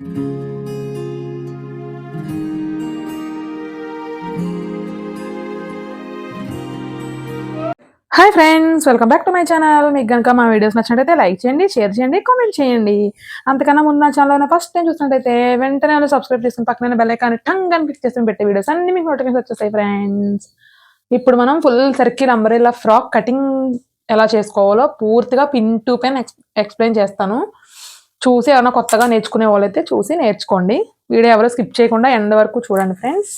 Hi friends welcome back to my channel మీకు కనుక మా వీడియోస్ నచ్చినట్టయితే లైక్ చేయండి షేర్ చేయండి కామెంట్ చేయండి. అంతకన్నా ముందు నా ఛానల్లో ఫస్ట్ టైం చూసినట్టయితే వెంటనే వాళ్ళు సబ్స్క్రైబ్ చేసుకుని పక్కన బెల్ ఐకాన్ టంగ్ అని క్లిక్ చేసుకుని పెట్టే వీడియోస్ అన్ని మీకు నోటిఫికేషన్ వచ్చేస్తాయి ఫ్రెండ్స్ ఇప్పుడు మనం full circle umbrella frock cutting ఎలా చేసుకోవాలో పూర్తిగా పిన్ టు పెన్ ఎక్స్ప్లెయిన్ చేస్తాను. చూసి ఏమైనా కొత్తగా నేర్చుకునే వాళ్ళైతే చూసి నేర్చుకోండి. వీడియో ఎవరు స్కిప్ చేయకుండా ఎండ్ వరకు చూడండి ఫ్రెండ్స్.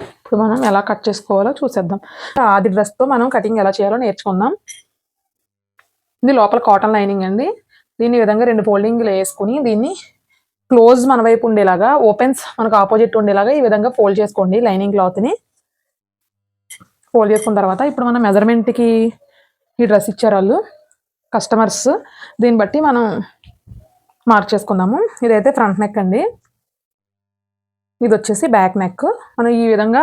ఇప్పుడు మనం ఎలా కట్ చేసుకోవాలో చూసేద్దాం. ఆది డ్రెస్తో మనం కటింగ్ ఎలా చేయాలో నేర్చుకుందాం. ఇది లోపల కాటన్ లైనింగ్ అండి. దీన్ని ఈ విధంగా రెండు ఫోల్డింగ్లు వేసుకుని దీన్ని క్లోజ్ మన వైపు ఉండేలాగా ఓపెన్స్ మనకు ఆపోజిట్ ఉండేలాగా ఈ విధంగా ఫోల్డ్ చేసుకోండి లైనింగ్ క్లాత్ని ఫోల్డ్ చేసుకున్న తర్వాత ఇప్పుడు మనం మెజర్మెంట్కి ఈ డ్రెస్ ఇచ్చారు వాళ్ళు కస్టమర్స్. దీన్ని బట్టి మనం మార్క్ చేసుకుందాము. ఇదైతే ఫ్రంట్ నెక్ అండి. ఇది వచ్చేసి బ్యాక్ నెక్ మనం ఈ విధంగా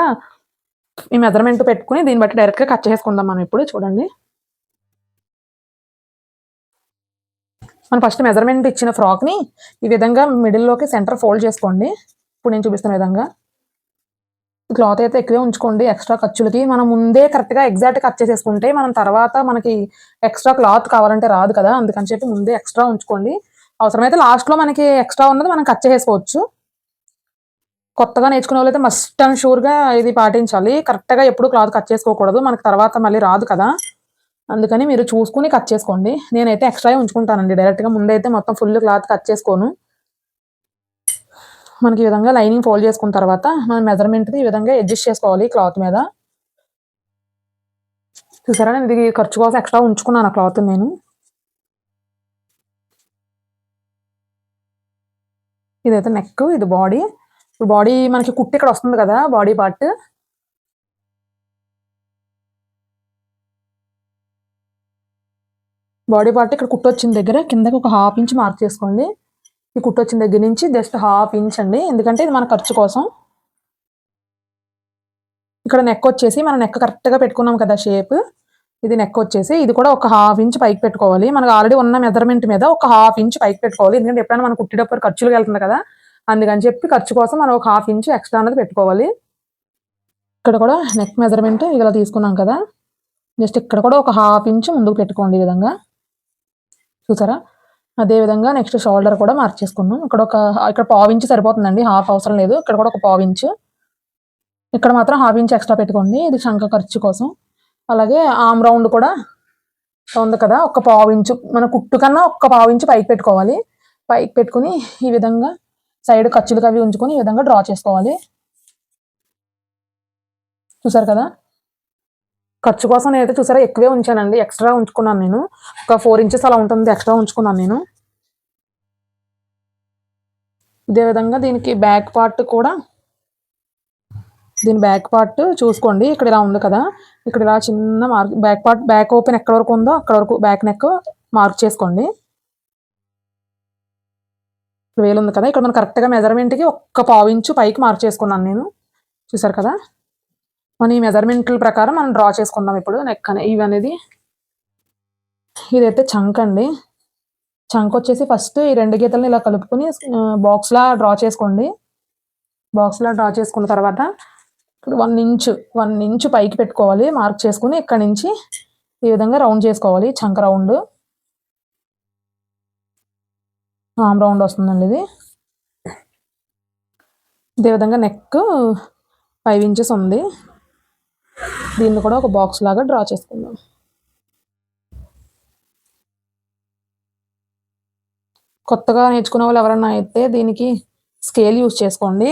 ఈ మెజర్మెంట్ పెట్టుకుని దీన్ని బట్టి డైరెక్ట్గా కట్ చేసుకుందాం మనం ఇప్పుడు చూడండి. మనం ఫస్ట్ మెజర్మెంట్ ఇచ్చిన ఫ్రాక్ని ఈ విధంగా మిడిల్లోకి సెంటర్ ఫోల్డ్ చేసుకోండి. ఇప్పుడు నేను చూపిస్తున్న విధంగా. క్లాత్ అయితే ఎక్కువే ఉంచుకోండి ఎక్స్ట్రా ఖర్చులకి. మనం ముందే కరెక్ట్గా ఎగ్జాక్ట్ కట్ చేసేసుకుంటే మనం తర్వాత మనకి ఎక్స్ట్రా క్లాత్ కావాలంటే రాదు కదా అందుకని చెప్పి ముందే ఎక్స్ట్రా ఉంచుకోండి. అవసరమైతే లాస్ట్లో మనకి ఎక్స్ట్రా ఉన్నది మనం కట్ చేసుకోవచ్చు కొత్తగా నేర్చుకునే వాళ్ళైతే మస్ట్ అండ్ షూర్గా ఇది పాటించాలి. కరెక్ట్గా ఎప్పుడు క్లాత్ కట్ చేసుకోకూడదు. మనకి తర్వాత మళ్ళీ రాదు కదా. అందుకని మీరు చూసుకుని కట్ చేసుకోండి. నేనైతే ఎక్స్ట్రా ఉంచుకుంటానండి. డైరెక్ట్గా ముందైతే మొత్తం ఫుల్ క్లాత్ కట్ చేసుకోను. మనకి ఈ విధంగా లైనింగ్ ఫోల్డ్ చేసుకున్న తర్వాత మన మెజర్మెంట్ది ఈ విధంగా అడ్జస్ట్ చేసుకోవాలి క్లాత్ మీద. చూసారా? నేను ఇది ఖర్చు కోసం ఎక్స్ట్రా ఉంచుకున్నాను ఆ క్లాత్ నేను. ఇదైతే నెక్ ఇది బాడీ ఇప్పుడు బాడీ మనకి కుట్టి ఇక్కడ వస్తుంది కదా బాడీ పార్ట్ బాడీ పార్ట్ ఇక్కడ కుట్టు వచ్చిన దగ్గర కిందకి ఒక హాఫ్ ఇంచ్ మార్క్ చేసుకోండి. ఈ కుట్టు వచ్చిన దగ్గర నుంచి జస్ట్ హాఫ్ ఇంచ్ అండి. ఎందుకంటే ఇది మన ఖర్చు కోసం. ఇక్కడ నెక్ వచ్చేసి మన నెక్ కరెక్ట్గా పెట్టుకున్నాం కదా షేప్ ఇది నెక్ వచ్చేసి ఇది కూడా ఒక హాఫ్ ఇంచ్ పైకి పెట్టుకోవాలి. మనకు ఆల్రెడీ ఉన్న మెజర్మెంట్ మీద ఒక హాఫ్ ఇంచ్ పైకి పెట్టుకోవాలి. ఎందుకంటే ఎప్పుడైనా మనం కుట్టేటప్పుడు ఖర్చులు వెళ్తుంది కదా. అందుకని చెప్పి ఖర్చు కోసం మనం ఒక హాఫ్ ఇంచ్ ఎక్స్ట్రా అనేది పెట్టుకోవాలి. ఇక్కడ కూడా నెక్ మెజర్మెంట్ ఇలా తీసుకున్నాం కదా. జస్ట్ ఇక్కడ కూడా ఒక హాఫ్ ఇంచ్ ముందుకు పెట్టుకోండి ఈ విధంగా. చూసారా? అదే విధంగా నెక్స్ట్ షోల్డర్ కూడా మార్చేసుకున్నాం ఇక్కడ ఒక ఇక్కడ పావు ఇంచ్ సరిపోతుందండి. హాఫ్ అవసరం లేదు. ఇక్కడ కూడా ఒక పావు ఇంచ్ ఇక్కడ మాత్రం హాఫ్ ఇంచ్ ఎక్స్ట్రా పెట్టుకోండి. ఇది శంఖ ఖర్చు కోసం. అలాగే ఆమ్ రౌండ్ కూడా ఉంది కదా ఒక పావు ఇంచు. మన కుట్టు కన్నా ఒక్క పావు ఇంచు పైకి పెట్టుకోవాలి. పైకి పెట్టుకుని ఈ విధంగా సైడ్ ఖర్చులు అవి ఉంచుకొని ఈ విధంగా డ్రా చేసుకోవాలి. చూసారు కదా? ఖర్చు కోసం నేనైతే చూసారా ఎక్కువే ఉంచానండి. ఎక్స్ట్రా ఉంచుకున్నాను నేను. ఒక ఫోర్ ఇంచెస్ అలా ఉంటుంది ఎక్స్ట్రా ఉంచుకున్నాను నేను. ఇదే విధంగా దీనికి బ్యాక్ పార్ట్ కూడా దీని బ్యాక్ పార్ట్ చూసుకోండి. ఇక్కడ ఇలా ఉంది కదా. ఇక్కడ ఇలా చిన్న mark back part back open ఎక్కడ వరకు ఉందో అక్కడ వరకు బ్యాక్ నెక్ మార్క్ చేసుకోండి. వేలు ఉంది కదా. ఇక్కడ మనం కరెక్ట్గా మెజర్మెంట్కి ఒక్క పావు ఇంచు పైకి మార్క్ చేసుకున్నాను నేను. చూసారు కదా? మన ఈ మెజర్మెంట్ల ప్రకారం మనం డ్రా చేసుకుందాం ఇప్పుడు. నెక్ అనే ఇవి అనేది. ఇదైతే చంక్ అండి. చంక్ వచ్చేసి ఫస్ట్ ఈ రెండు గీతలను ఇలా కలుపుకొని బాక్స్లా డ్రా చేసుకోండి. బాక్స్లా డ్రా చేసుకున్న తర్వాత ఇప్పుడు వన్ ఇంచ్ వన్ ఇంచ్ పైకి పెట్టుకోవాలి. మార్క్ చేసుకుని ఇక్కడ నుంచి ఈ విధంగా రౌండ్ చేసుకోవాలి. చంక రౌండ్. ఆమ్ రౌండ్ వస్తుందండి ఇది. ఇదే విధంగా నెక్ ఫైవ్ ఇంచెస్ ఉంది. దీన్ని కూడా ఒక బాక్స్ లాగా డ్రా చేసుకుందాం. కొత్తగా నేర్చుకునే వాళ్ళు ఎవరైనా అయితే దీనికి స్కేల్ యూజ్ చేసుకోండి.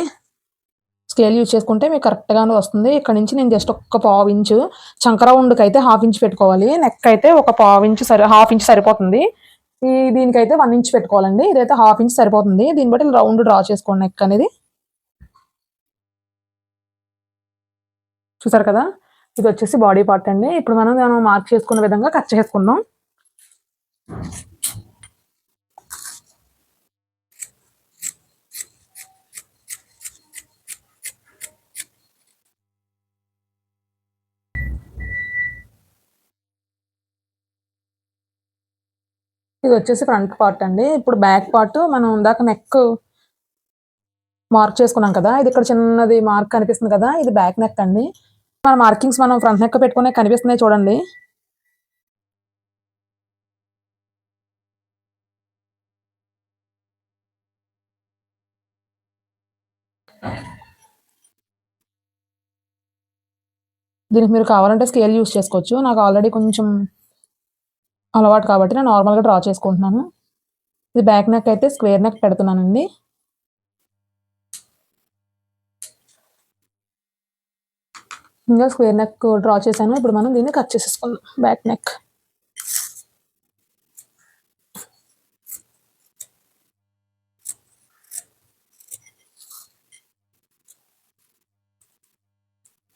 స్కేల్ యూజ్ చేసుకుంటే మీకు కరెక్ట్గానే వస్తుంది. ఇక్కడ నుంచి నేను జస్ట్ ఒక పావు ఇంచు చంక రౌండ్కి అయితే హాఫ్ ఇంచ్ పెట్టుకోవాలి. నెక్ అయితే ఒక పావు ఇంచు సరి హాఫ్ ఇంచ్ సరిపోతుంది. ఈ దీనికైతే వన్ ఇంచ్ పెట్టుకోవాలండి. ఇదైతే హాఫ్ ఇంచ్ సరిపోతుంది. దీన్ని బట్టి రౌండ్ డ్రా చేసుకోండి నెక్ అనేది. చూసారు కదా? ఇది వచ్చేసి బాడీ పార్ట్ అండి. ఇప్పుడు మనం మనం మార్క్ చేసుకున్న విధంగా కట్ చేసుకుందాం. ఇది వచ్చేసి ఫ్రంట్ పార్ట్ అండి. ఇప్పుడు బ్యాక్ పార్ట్ మనం ఇందాక నెక్ మార్క్ చేసుకున్నాం కదా. ఇది ఇక్కడ చిన్నది మార్క్ కనిపిస్తుంది కదా. ఇది బ్యాక్ నెక్ అండి. మన మార్కింగ్స్ మనం ఫ్రంట్ నెక్ పెట్టుకునే కనిపిస్తున్నాయి చూడండి. దీనికి మీరు కావాలంటే స్కేల్ యూస్ చేసుకోవచ్చు. నాకు ఆల్రెడీ కొంచెం అలవాటు కాబట్టి నేను నార్మల్గా డ్రా చేసుకుంటున్నాను. ఇది బ్యాక్ నెక్ అయితే స్క్వేర్ నెక్ పెడుతున్నానండి. ఇంకా స్క్వేర్ నెక్ డ్రా చేశాను. ఇప్పుడు మనం దీన్ని కట్ చేసేసుకుందాం. బ్యాక్ నెక్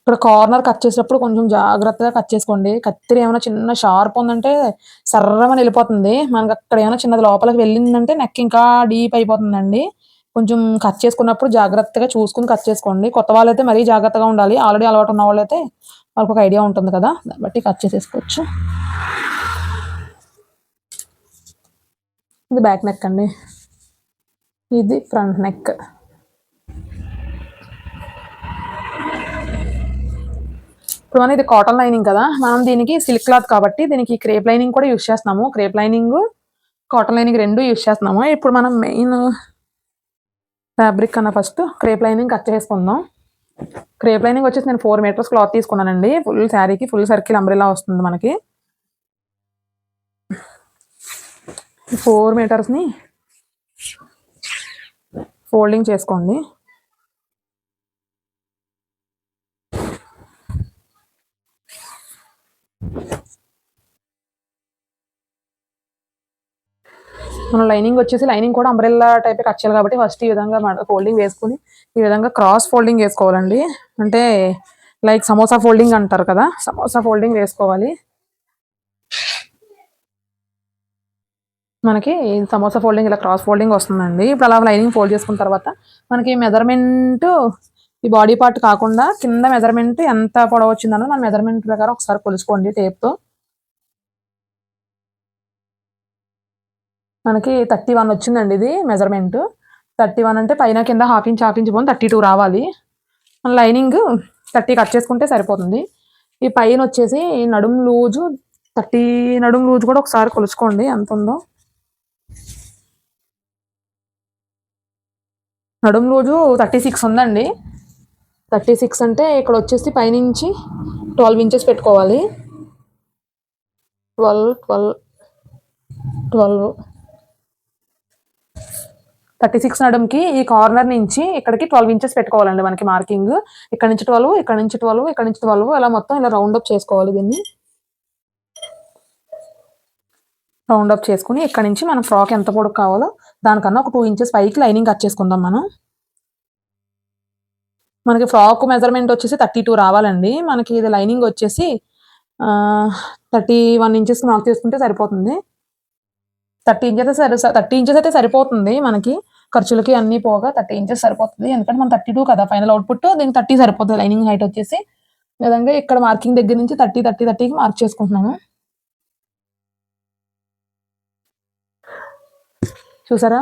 ఇక్కడ కార్నర్ కట్ చేసేటప్పుడు కొంచెం జాగ్రత్తగా కట్ చేసుకోండి. కత్తిరి ఏమైనా చిన్న షార్ప్ ఉందంటే సర్రమని వెళ్ళిపోతుంది మనకి అక్కడ ఏమైనా చిన్నది లోపలికి వెళ్ళిందంటే నెక్ ఇంకా డీప్ అయిపోతుందండి. కొంచెం కట్ చేసుకున్నప్పుడు జాగ్రత్తగా చూసుకుని కట్ చేసుకోండి. కొత్త వాళ్ళైతే మరీ జాగ్రత్తగా ఉండాలి. ఆల్రెడీ అలవాటు ఉన్న వాళ్ళైతే వాళ్ళకి ఒక ఐడియా ఉంటుంది కదా. దాన్ని బట్టి కట్ చేసేసుకోవచ్చు. ఇది బ్యాక్ నెక్ అండి. ఇది ఫ్రంట్ నెక్ ఇప్పుడు మనం ఇది కాటన్ లైనింగ్ కదా మనం దీనికి సిల్క్ క్లాత్ కాబట్టి దీనికి క్రేప్ లైనింగ్ కూడా యూస్ చేస్తున్నాము. క్రేప్ లైనింగ్ కాటన్ లైనింగ్ రెండు యూస్ చేస్తున్నాము. ఇప్పుడు మనం మెయిన్ ఫ్యాబ్రిక్ కన్నా ఫస్ట్ క్రేప్ లైనింగ్ కట్ చేసుకుందాం. క్రేప్ లైనింగ్ వచ్చేసి నేను ఫోర్ మీటర్స్ క్లాత్ తీసుకున్నానండి. ఫుల్ శారీకి ఫుల్ సర్కిల్ అంబ్రెలా వస్తుంది మనకి. ఫోర్ మీటర్స్ని ఫోల్డింగ్ చేసుకోండి. మనం లైనింగ్ వచ్చేసి లైనింగ్ కూడా అంబ్రెల్లా టైప్ కట్ చేయాలి కాబట్టి ఫస్ట్ ఈ విధంగా ఫోల్డింగ్ వేసుకుని ఈ విధంగా క్రాస్ ఫోల్డింగ్ వేసుకోవాలండి. అంటే లైక్ సమోసా ఫోల్డింగ్ అంటారు కదా సమోసా ఫోల్డింగ్ వేసుకోవాలి. మనకి సమోసా ఫోల్డింగ్ ఇలా క్రాస్ ఫోల్డింగ్ వస్తుందండి. ఇప్పుడు అలా లైనింగ్ ఫోల్డ్ చేసుకున్న తర్వాత మనకి మెజర్మెంట్ ఈ బాడీ పార్ట్ కాకుండా కింద మెజర్మెంట్ ఎంత పొడవు వచ్చిందన్నది మన మెజర్మెంట్ ప్రకారం ఒకసారి కొలుచుకోండి టేప్తో. మనకి థర్టీ వన్ వచ్చిందండి ఇది మెజర్మెంట్. థర్టీ వన్ అంటే పైన కింద హాఫ్ ఇంచ్ హాఫ్ ఇంచ్ పోను థర్టీ టూ రావాలి. మన లైనింగ్ థర్టీ కట్ చేసుకుంటే సరిపోతుంది. ఈ పైన వచ్చేసి నడుం లూజు థర్టీ నడుం లూజు కూడా ఒకసారి కొలుచుకోండి ఎంత ఉందో. నడుం లూజు థర్టీ సిక్స్ ఉందండి. థర్టీ సిక్స్ అంటే ఇక్కడ వచ్చేసి పైనుంచి ట్వెల్వ్ ఇంచెస్ పెట్టుకోవాలి. Twelve twelve twelve. Thirty six నడుంకి ఈ కార్నర్ నుంచి ఇక్కడికి ట్వెల్వ్ ఇంచెస్ పెట్టుకోవాలండి మనకి మార్కింగ్. ఇక్కడ నుంచి ట్వెల్వ్ ఇక్కడ నుంచి ట్వెల్వ్ ఇక్కడ నుంచి ట్వెల్వ్ ఇలా మొత్తం ఇలా రౌండ్ అప్ చేసుకోవాలి దీన్ని. రౌండ్ అప్ చేసుకుని ఇక్కడ నుంచి మనం ఫ్రాక్ ఎంత పొడుగు కావాలో దానికన్నా ఒక టూ ఇంచెస్ పైకి లైనింగ్ కట్ చేసుకుందాం మనం. మనకి ఫ్రాక్ మెజర్మెంట్ వచ్చేసి థర్టీ టూ రావాలండి. మనకి ఇది లైనింగ్ వచ్చేసి థర్టీ వన్ ఇంచెస్ మార్క్ చేసుకుంటే సరిపోతుంది. థర్టీ ఇంచెస్ సరి థర్టీ ఇంచెస్ అయితే సరిపోతుంది మనకి. ఖర్చులకి అన్నీ పోగా థర్టీ ఇంచెస్ సరిపోతుంది. ఎందుకంటే మనం థర్టీ టూ కదా ఫైనల్ అవుట్పుట్ దీనికి థర్టీ సరిపోతుంది. లైనింగ్ హైట్ వచ్చేసి. విధంగా ఇక్కడ మార్కింగ్ దగ్గర నుంచి థర్టీ థర్టీ థర్టీకి మార్క్ చేసుకుంటున్నాము. చూసారా?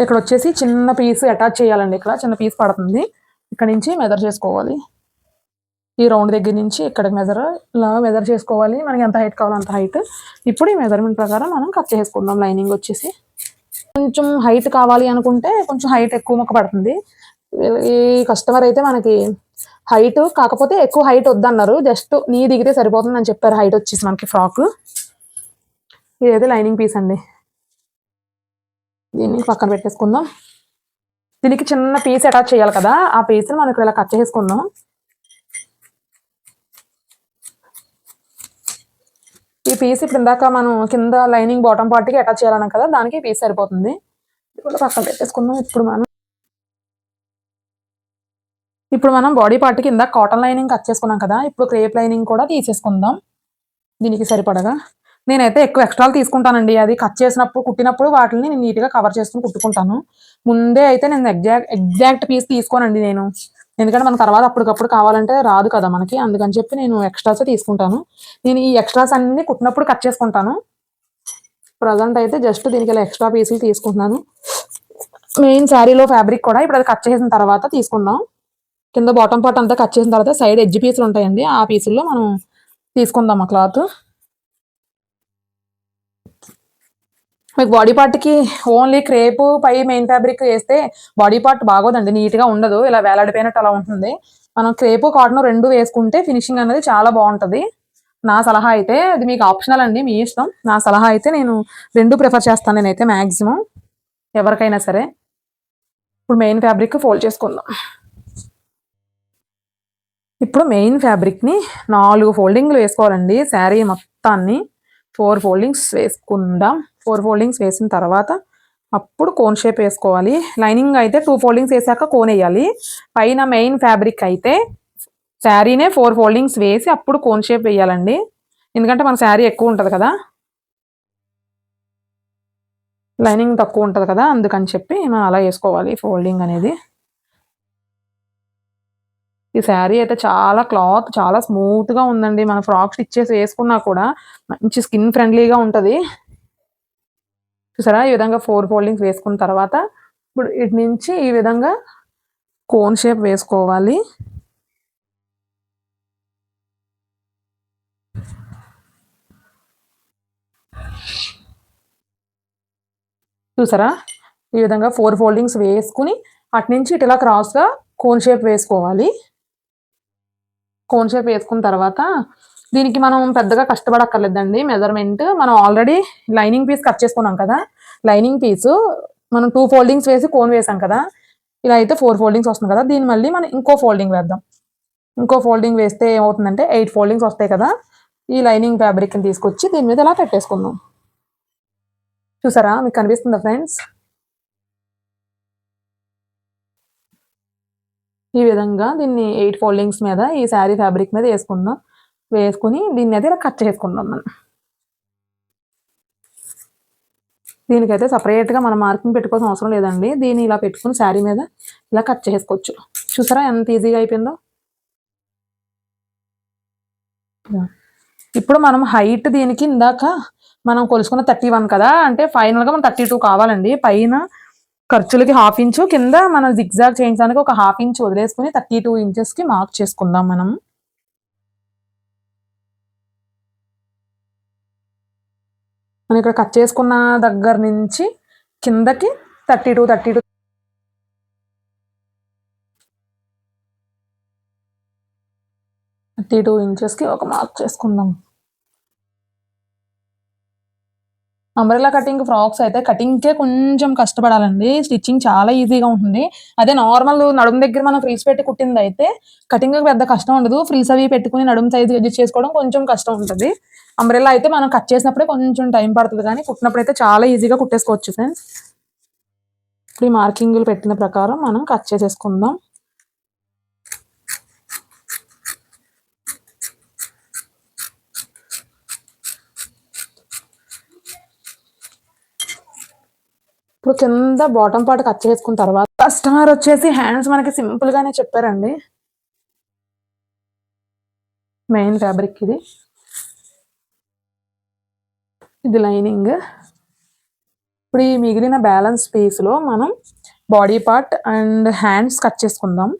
ఇక్కడ వచ్చేసి చిన్న పీస్ అటాచ్ చేయాలండి ఇక్కడ చిన్న పీస్ పడుతుంది. ఇక్కడ నుంచి మెజర్ చేసుకోవాలి. ఈ రౌండ్ దగ్గర నుంచి ఇక్కడికి మెజర్ ఇలా మెజర్ చేసుకోవాలి. మనకి ఎంత హైట్ కావాలో అంత హైట్. ఇప్పుడు ఈ మెజర్మెంట్ ప్రకారం మనం కట్ చేసుకుందాం లైనింగ్ వచ్చేసి. కొంచెం హైట్ కావాలి అనుకుంటే కొంచెం హైట్ ఎక్కువ మొక్క పడుతుంది. ఈ కస్టమర్ అయితే మనకి హైట్ కాకపోతే ఎక్కువ హైట్ వద్దన్నారు. జస్ట్ నీ దిగితే సరిపోతుంది అని చెప్పారు హైట్ వచ్చేసి మనకి ఫ్రాక్. ఇదైతే లైనింగ్ పీస్ అండి. దీన్ని పక్కన పెట్టేసుకుందాం. దీనికి చిన్న పీస్ అటాచ్ చేయాలి కదా. ఆ పీస్ని మనం ఇక్కడ ఇలా కట్ చేసుకుందాం. ఈ పీస్ ఇప్పుడు ఇందాక మనం కింద లైనింగ్ బాటమ్ పార్ట్కి అటాచ్ చేయాలన్నాం కదా దానికి పీస్ సరిపోతుంది. ఇప్పుడు పక్కన పెట్టేసుకుందాం. ఇప్పుడు మనం ఇప్పుడు మనం బాడీ పార్ట్కి ఇందాక కాటన్ లైనింగ్ కట్ చేసుకున్నాం కదా. ఇప్పుడు క్రేప్ లైనింగ్ కూడా తీసేసుకుందాం. దీనికి సరిపడగా. నేనైతే ఎక్కువ ఎక్స్ట్రాలు తీసుకుంటానండి. అది కట్ చేసినప్పుడు కుట్టినప్పుడు వాటిని నేను నీట్గా కవర్ చేసుకుని కుట్టుకుంటాను. ముందే అయితే నేను ఎగ్జాక్ట్ ఎగ్జాక్ట్ పీస్ తీసుకోనండి నేను. ఎందుకంటే మన తర్వాత అప్పటికప్పుడు కావాలంటే రాదు కదా మనకి. అందుకని చెప్పి నేను ఎక్స్ట్రాసే తీసుకుంటాను. నేను ఈ ఎక్స్ట్రాస్ అన్ని కుట్టినప్పుడు కట్ చేసుకుంటాను. ప్రజెంట్ అయితే జస్ట్ దీనికి ఇలా ఎక్స్ట్రా పీసులు తీసుకుంటున్నాను. మెయిన్ శారీలో ఫ్యాబ్రిక్ కూడా ఇప్పుడు అది కట్ చేసిన తర్వాత తీసుకుందాం. కింద బాటమ్ పార్ట్ అంతా కట్ చేసిన తర్వాత సైడ్ ఎడ్జ్ పీసులు ఉంటాయండి. ఆ పీసుల్లో మనం తీసుకుందాం ఆ క్లాత్. మీకు బాడీ పార్ట్కి ఓన్లీ క్రేపు పై మెయిన్ ఫ్యాబ్రిక్ వేస్తే బాడీ పార్ట్ బాగోదండి నీట్గా ఉండదు ఇలా వేలాడిపోయినట్టు అలా ఉంటుంది. మనం క్రేపు కాటన్ రెండు వేసుకుంటే ఫినిషింగ్ అనేది చాలా బాగుంటుంది. నా సలహా అయితే అది మీకు ఆప్షనల్ అండి మీ ఇష్టం. నా సలహా అయితే నేను రెండు ప్రిఫర్ చేస్తాను నేనైతే మ్యాక్సిమం ఎవరికైనా సరే. ఇప్పుడు మెయిన్ ఫ్యాబ్రిక్ ఫోల్డ్ చేసుకుందాం. ఇప్పుడు మెయిన్ ఫ్యాబ్రిక్ని నాలుగు ఫోల్డింగ్లు వేసుకోవాలండి. శారీ మొత్తాన్ని ఫోర్ ఫోల్డింగ్స్ వేసుకుందాం. ఫోర్ ఫోల్డింగ్స్ వేసిన తర్వాత అప్పుడు కోన్ షేప్ వేసుకోవాలి. లైనింగ్ అయితే టూ ఫోల్డింగ్స్ వేసాక కోన్ వేయాలి. పైన మెయిన్ ఫ్యాబ్రిక్ అయితే శారీనే ఫోర్ ఫోల్డింగ్స్ వేసి అప్పుడు కోన్ షేప్ వేయాలండి. ఎందుకంటే మన శారీ ఎక్కువ ఉంటుంది కదా. లైనింగ్ తక్కువ ఉంటుంది కదా అందుకని చెప్పి మనం అలా వేసుకోవాలి ఫోల్డింగ్ అనేది. ఈ శారీ అయితే చాలా క్లాత్ చాలా స్మూత్గా ఉందండి. మన ఫ్రాక్ స్టిచ్ చేసి వేసుకున్నా కూడా మంచి స్కిన్ ఫ్రెండ్లీగా ఉంటుంది. చూసారా? ఈ విధంగా ఫోర్ ఫోల్డింగ్స్ వేసుకున్న తర్వాత ఇప్పుడు ఇటు నుంచి ఈ విధంగా కోన్ షేప్ వేసుకోవాలి. చూసారా? ఈ విధంగా ఫోర్ ఫోల్డింగ్స్ వేసుకుని అటు నుంచి ఇటు ఇలా క్రాస్గా కోన్ షేప్ వేసుకోవాలి. కోన్ షేప్ వేసుకున్న తర్వాత దీనికి మనం పెద్దగా కష్టపడక్కర్లేదండి. మెజర్మెంట్ మనం ఆల్రెడీ లైనింగ్ పీస్ కట్ చేసుకున్నాం కదా. లైనింగ్ పీసు మనం టూ ఫోల్డింగ్స్ వేసి కోన్ వేసాం కదా. ఇలా అయితే ఫోర్ ఫోల్డింగ్స్ వస్తుంది కదా. దీన్ని మళ్ళీ మనం ఇంకో ఫోల్డింగ్ వేద్దాం. ఇంకో ఫోల్డింగ్ వేస్తే ఏమవుతుందంటే ఎయిట్ ఫోల్డింగ్స్ వస్తాయి కదా. ఈ లైనింగ్ ఫ్యాబ్రిక్ని తీసుకొచ్చి దీని మీద ఇలా పెట్టేసుకుందాం. చూసారా? మీకు కనిపిస్తుందా ఫ్రెండ్స్ ఈ విధంగా దీన్ని ఎయిట్ ఫోల్డింగ్స్ మీద ఈ శారీ ఫ్యాబ్రిక్ మీద వేసుకుందాం. వేసుకుని దీన్ని అయితే ఇలా కట్ చేసుకుంటాం మనం. దీనికైతే సపరేట్గా మనం మార్కింగ్ పెట్టుకోవాల్సిన అవసరం లేదండి. దీన్ని ఇలా పెట్టుకుని శారీ మీద ఇలా కట్ చేసుకోవచ్చు. చూసారా ఎంత ఈజీగా అయిపోయిందో? ఇప్పుడు మనం హైట్ దీనికి ఇందాక మనం కొలుసుకున్న థర్టీ వన్ కదా? అంటే ఫైనల్గా మనం థర్టీ టూ కావాలండి. పైన ఖర్చులకి హాఫ్ ఇంచు కింద మనం జిగ్జాగ్ చేయించడానికి ఒక హాఫ్ ఇంచ్ వదిలేసుకుని థర్టీ టూ ఇంచెస్కి మార్క్ చేసుకుందాం మనం. మనం ఇక్కడ కట్ చేసుకున్న దగ్గర నుంచి కిందకి thirty two thirty two thirty two ఇంచెస్కి ఒక మార్క్ చేసుకుందాం అంబ్రెలా కటింగ్ ఫ్రాక్స్ అయితే కటింగ్కే కొంచెం కష్టపడాలండి. స్టిచ్చింగ్ చాలా ఈజీగా ఉంటుంది. అదే నార్మల్ నడుము దగ్గర మనం ఫ్రీస్ పెట్టి కుట్టింది అయితే కటింగ్ పెద్ద కష్టం ఉండదు. ఫ్రీస్ అవి పెట్టుకుని నడుము సైజ్ అడ్జస్ట్ చేసుకోవడం కొంచెం కష్టం ఉంటుంది. అంబ్రెల్లా అయితే మనం కట్ చేసినప్పుడే కొంచెం టైం పడుతుంది కానీ కుట్టినప్పుడు అయితే చాలా ఈజీగా కుట్టేసుకోవచ్చు ఫ్రెండ్స్ ఇప్పుడు ఈ మార్కింగ్లు పెట్టిన ప్రకారం మనం కట్ చేసేసుకుందాం. ఇప్పుడు కింద బాటమ్ పార్ట్ కట్ చేసుకున్న తర్వాత కస్టమర్ వచ్చేసి హ్యాండ్స్ మనకి సింపుల్గానే చెప్పారండి. మెయిన్ ఫ్యాబ్రిక్ ఇది. ఇది లైనింగ్. ఇప్పుడు ఈ మిగిలిన బ్యాలెన్స్ పీస్లో మనం body part and hands cut చేసుకుందాం.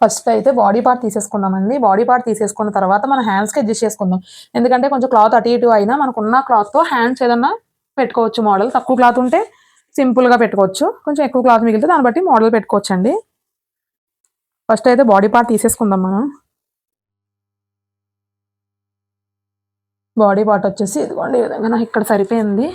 ఫస్ట్ అయితే బాడీ పార్ట్ తీసేసుకుందామండి బాడీ పార్ట్ తీసేసుకున్న తర్వాత మనం హ్యాండ్స్కి అడ్జస్ట్ చేసుకుందాం. ఎందుకంటే కొంచెం క్లాత్ అటు ఇటు అయినా మనకున్న క్లాత్తో హ్యాండ్స్ ఏదన్నా పెట్టుకోవచ్చు. మోడల్ తక్కువ క్లాత్ ఉంటే సింపుల్గా పెట్టుకోవచ్చు. కొంచెం ఎక్కువ క్లాత్ మిగిలితే దాన్ని బట్టి మోడల్ పెట్టుకోవచ్చు అండి ఫస్ట్ అయితే బాడీ పార్ట్ తీసేసుకుందాం మనం. బాడీ పార్ట్ వచ్చేసి ఇదిగోండి ఈ విధంగా నాకు ఇక్కడ సరిపోయింది.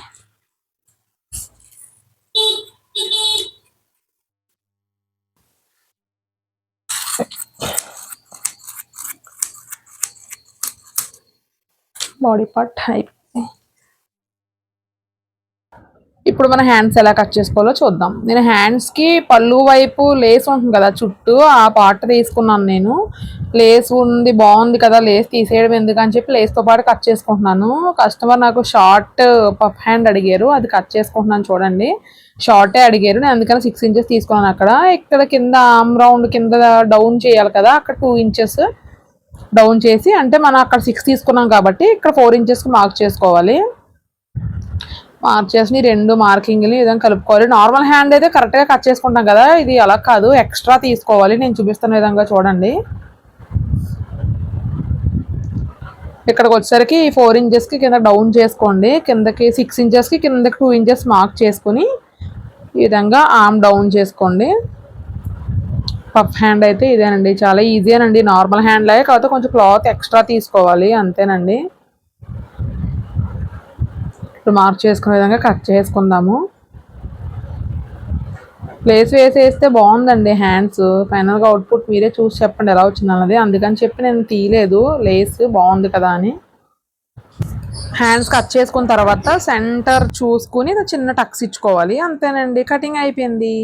బాడీ పార్ట్ అయిపోయింది ఇప్పుడు మన హ్యాండ్స్ ఎలా కట్ చేసుకోవాలో చూద్దాం. నేను హ్యాండ్స్కి పళ్ళు వైపు లేస్ ఉంటుంది కదా చుట్టూ ఆ పార్ట్ తీసుకున్నాను నేను. లేస్ ఉంది బాగుంది కదా లేస్ తీసేయడం ఎందుకని చెప్పి లేస్తో పాటు కట్ చేసుకుంటున్నాను. కస్టమర్ నాకు షార్ట్ పఫ్ హ్యాండ్ అడిగారు అది కట్ చేసుకుంటున్నాను చూడండి. షార్టే అడిగారు నేను అందుకని సిక్స్ ఇంచెస్ తీసుకున్నాను అక్కడ. ఇక్కడ కింద ఆమ్ రౌండ్ కింద డౌన్ చేయాలి కదా అక్కడ టూ ఇంచెస్ డౌన్ చేసి అంటే మనం అక్కడ సిక్స్ తీసుకున్నాం కాబట్టి ఇక్కడ ఫోర్ ఇంచెస్కి మార్క్ చేసుకోవాలి. మార్చేసి ఈ రెండు మార్కింగ్లు ఈ విధంగా కలుపుకోవాలి. నార్మల్ హ్యాండ్ అయితే కరెక్ట్గా కట్ చేసుకుంటాం కదా. ఇది అలా కాదు. ఎక్స్ట్రా తీసుకోవాలి. నేను చూపిస్తున్న విధంగా చూడండి. ఇక్కడికి వచ్చేసరికి ఫోర్ ఇంచెస్కి కింద డౌన్ చేసుకోండి. కిందకి సిక్స్ ఇంచెస్కి కిందకి టూ ఇంచెస్ మార్క్ చేసుకుని ఈ విధంగా ఆమ్ డౌన్ చేసుకోండి. పఫ్ హ్యాండ్ అయితే ఇదేనండి. చాలా ఈజీ అండి నార్మల్ హ్యాండ్ లాగే కాకపోతే కొంచెం క్లాత్ ఎక్స్ట్రా తీసుకోవాలి. అంతేనండి. ఇప్పుడు మార్క్ చేసుకునే విధంగా కట్ చేసుకుందాము. ప్లేస్ వేసేస్తే బాగుందండి హ్యాండ్స్. ఫైనల్గా అవుట్పుట్ మీరే చూసి చెప్పండి ఎలా వచ్చింది అన్నది అందుకని చెప్పి నేను తీయలేదు. లేస్ బాగుంది కదా అని. హ్యాండ్స్ కట్ చేసుకున్న తర్వాత సెంటర్ చూసుకుని చిన్న టక్స్ ఇచ్చుకోవాలి. అంతేనండి. కటింగ్ అయిపోయింది.